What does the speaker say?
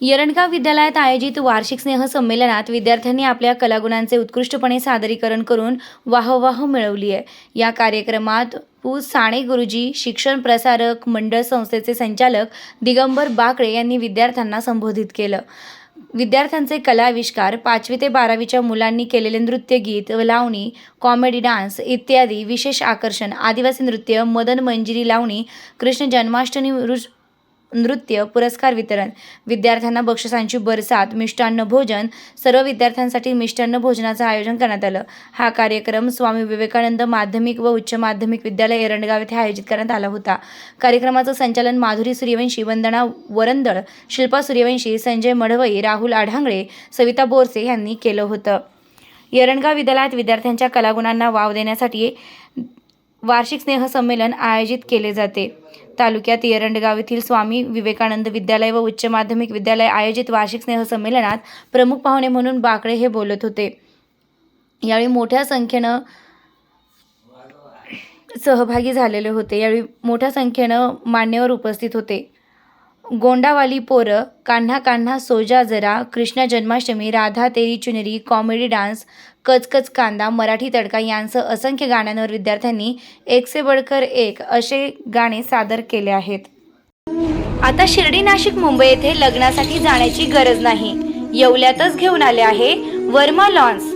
यरणगाव विद्यालयात आयोजित वार्षिक स्नेह संमेलनात विद्यार्थ्यांनी आपल्या कलागुणांचे उत्कृष्टपणे सादरीकरण करून वाहवाह मिळवली आहे. या कार्यक्रमात पू. साणे गुरुजी शिक्षण प्रसारक मंडळ संस्थेचे संचालक दिगंबर बाकळे यांनी विद्यार्थ्यांना संबोधित केलं. विद्यार्थ्यांचे कलाविष्कार पाचवी ते बारावीच्या मुलांनी केलेले नृत्य गीत लावणी कॉमेडी डान्स इत्यादी विशेष आकर्षण आदिवासी नृत्य मदन मंजिरी लावणी कृष्ण जन्माष्टमी नृत्य पुरस्कार वितरण विद्यार्थ्यांना बक्षिसांची बरसात मिष्टान्न भोजन सर्व विद्यार्थ्यांसाठी मिष्टान्न भोजनाचं आयोजन करण्यात आलं. हा कार्यक्रम स्वामी विवेकानंद माध्यमिक व उच्च माध्यमिक विद्यालय एरंडगाव येथे आयोजित करण्यात आला होता. कार्यक्रमाचं संचालन माधुरी सूर्यवंशी वंदना वरंदळ शिल्पा सूर्यवंशी संजय मढवई राहुल आढांगळे सविता बोरसे यांनी केलं होतं. येरणगाव विद्यालयात विद्यार्थ्यांच्या कलागुणांना वाव देण्यासाठी वार्षिक स्नेह संमेलन आयोजित केले जाते. तालुक्यात येरंडगाव येथील स्वामी विवेकानंद विद्यालय व उच्च माध्यमिक विद्यालय आयोजित वार्षिक स्नेह संमेलनात प्रमुख पाहुणे म्हणून बाकळे हे बोलत होते. यावेळी मोठ्या संख्येनं सहभागी झालेले होते. यावेळी मोठ्या संख्येनं मान्यवर उपस्थित होते. गोंडावाली पोरं कान्हा कान्हा सोजा जरा कृष्ण जन्माष्टमी राधा तेरी चुनरी कॉमेडी डान्स कचकच कांदा मराठी तडका यांसह असंख्य गाण्यांवर विद्यार्थ्यांनी एक से बडकर एक असे गाणे सादर केले आहेत. आता शिर्डी नाशिक मुंबई येथे लग्नासाठी जाण्याची गरज नाही. येवल्यातच घेऊन आले आहे वर्मा लॉन्स.